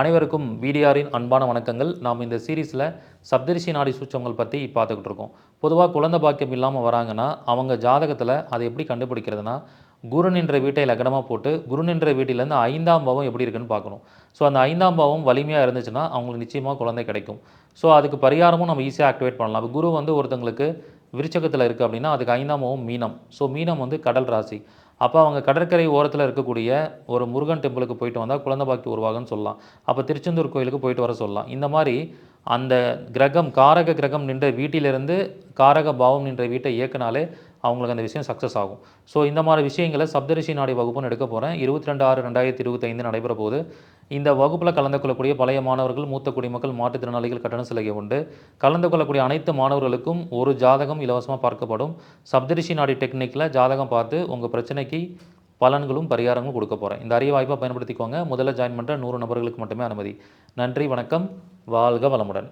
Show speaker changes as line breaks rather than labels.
அனைவருக்கும் விடிஆரின் அன்பான வணக்கங்கள். நாம் இந்த சீரீஸில் சப்தரிசி நாடி சூச்சங்கள் பற்றி பார்த்துக்கிட்டு இருக்கோம். பொதுவாக குழந்தை பாக்கியம் இல்லாமல் வராங்கன்னா அவங்க ஜாதகத்தில் அதை எப்படி கண்டுபிடிக்கிறதுனா குரு நின்ற வீட்டை லக்னமாக போட்டு குரு நின்ற வீட்டிலேருந்து ஐந்தாம் பாவம் எப்படி இருக்குன்னு பார்க்கணும். ஸோ அந்த ஐந்தாம் பாவம் வலிமையாக இருந்துச்சுன்னா அவங்களுக்கு நிச்சயமாக குழந்தை கிடைக்கும். ஸோ அதுக்கு பரிகாரமும் நம்ம ஈஸியாக ஆக்டிவேட் பண்ணலாம். குரு வந்து ஒருத்தங்களுக்கு விருச்சகத்தில் இருக்குது அப்படின்னா அதுக்கு ஐந்தாம் மீனம். ஸோ மீனம் வந்து கடல் ராசி. அப்போ அவங்க கடற்கரை ஓரத்தில் இருக்கக்கூடிய ஒரு முருகன் டெம்பிளுக்கு போயிட்டு வந்தால் குழந்தை பாக்கி உருவாகன்னு சொல்லலாம். அப்போ திருச்செந்தூர் கோயிலுக்கு போயிட்டு வர சொல்லலாம். இந்த மாதிரி அந்த கிரகம் காரக கிரகம் நின்ற வீட்டிலிருந்து காரக பாவம் நின்ற வீட்டை இயக்குனாலே அவங்களுக்கு அந்த விஷயம் சக்ஸஸ் ஆகும். ஸோ இந்த மாதிரி விஷயங்களை சப்தரிஷி நாடி வகுப்புன்னு எடுக்க போகிறேன் இருபத்தி ரெண்டு ஆறு ரெண்டாயிரத்தி இருபத்தைந்து நடைபெற போது இந்த வகுப்பில் கலந்து கொள்ளக்கூடிய பழைய மாணவர்கள் மூத்த குடிமக்கள் மாற்றுத்திறனாளிகள் கட்டண சலுகை உண்டு. கலந்து கொள்ளக்கூடிய அனைத்து மாணவர்களுக்கும் ஒரு ஜாதகம் இலவசமாக பார்க்கப்படும். சப்தரிஷி நாடி டெக்னிக்கில் ஜாதகம் பார்த்து உங்கள் பிரச்சனைக்கு பலன்களும் பரிகாரங்களும் கொடுக்க போகிறேன் இந்த அரிய வாய்ப்பை பயன்படுத்திக்கோங்க. முதல்ல ஜாயின் பண்ணுற நூறு நபர்களுக்கு மட்டுமே அனுமதி. நன்றி வணக்கம். வாழ்க வளமுடன்.